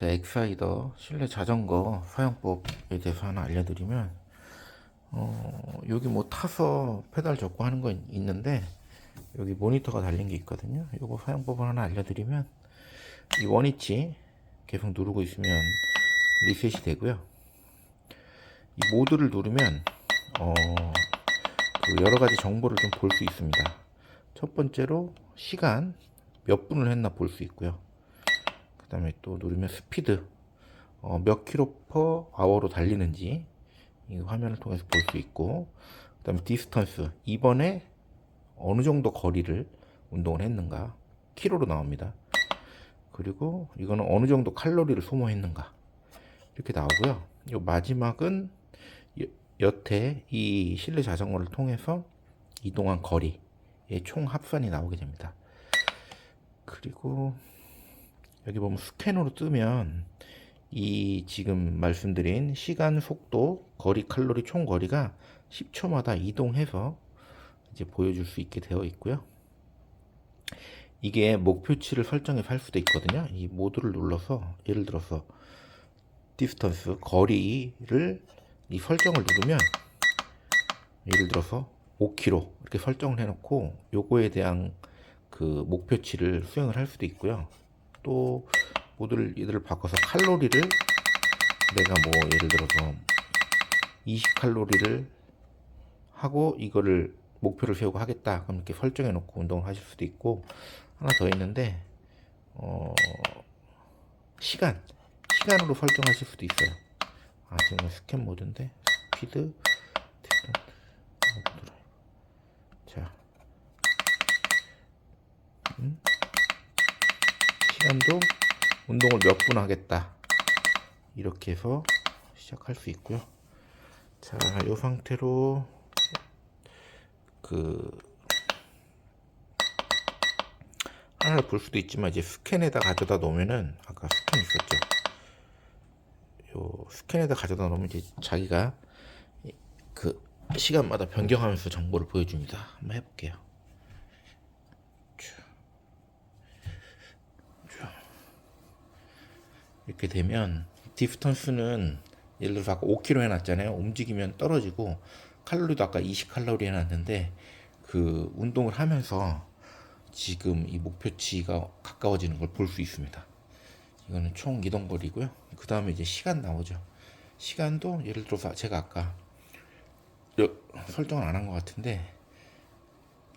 네, 엑사이더 실내 자전거 사용법에 대해서 하나 알려드리면 어, 여기 뭐 타서 페달 접고 하는 거 있- 있는데 여기 모니터가 달린 게 있거든요. 요거 사용법을 하나 알려드리면 이 원위치 계속 누르고 있으면 리셋이 되고요. 이 모드를 누르면 어, 그 여러 가지 정보를 좀 볼 수 있습니다. 첫 번째로 시간 몇 분을 했나 볼 수 있고요. 그 다음에 또 누르면 스피드. 어, 몇 킬로 퍼 아워로 달리는지 이 화면을 통해서 볼 수 있고 그 다음에 디스턴스. 이번에 어느 정도 거리를 운동을 했는가? 킬로로 나옵니다. 그리고 이거는 어느 정도 칼로리를 소모했는가? 이렇게 나오고요. 요 마지막은 여- 여태 이 실내 자전거를 통해서 이동한 거리의 총 합산이 나오게 됩니다. 그리고 여기 보면 스캐너로 뜨면 이 지금 말씀드린 시간, 속도, 거리, 칼로리 총 거리가 10초마다 이동해서 이제 보여줄 수 있게 되어 있고요. 이게 목표치를 설정해서 할 수도 있거든요. 이 모드를 눌러서 예를 들어서 디스턴스 거리를 이 설정을 누르면 예를 들어서 5km 이렇게 설정을 해놓고 요거에 대한 그 목표치를 수행을 할 수도 있고요. 또 모드를 얘들을 바꿔서 칼로리를 내가 뭐 예를 들어서 20칼로리를 하고 이거를 목표를 세우고 하겠다 그럼 이렇게 설정해 놓고 운동을 하실 수도 있고 하나 더 있는데 어 시간 시간으로 설정하실 수도 있어요 아 지금 스캔 모드인데 스피드. 자 음? 시간도 운동을 몇 분 하겠다. 이렇게 해서 시작할 수 있고요. 자 이 상태로 그 하나를 볼 수도 있지만 이제 스캔에다 가져다 놓으면은 아까 스캔 있었죠? 요 스캔에다 가져다 놓으면 이제 자기가 이- 그 시간마다 변경하면서 정보를 보여줍니다. 한번 해볼게요 이렇게 되면 디스턴스는 예를 들어서 아까 5km 해놨잖아요. 움직이면 떨어지고 칼로리도 아까 20칼로리 해놨는데 그 운동을 하면서 지금 이 목표치가 가까워지는 걸 볼 수 있습니다. 이거는 총 이동 거리고요. 그 다음에 이제 시간 나오죠. 시간도 예를 들어서 제가 아까 여- 설정을 안 한 것 같은데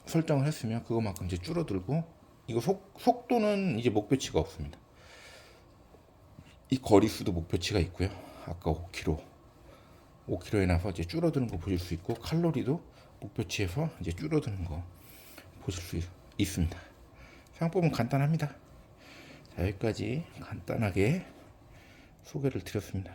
설정을 했으면 그거만큼 이제 줄어들고 이거 속, 속도는 이제 목표치가 없습니다. 이 거리 수도 목표치가 있고요. 아까 5km, 5km에 나서 이제 줄어드는 거 보실 수 있고 칼로리도 목표치에서 이제 줄어드는 거 보실 수 있- 있습니다. 사용법은 간단합니다. 자, 여기까지 간단하게 소개를 드렸습니다.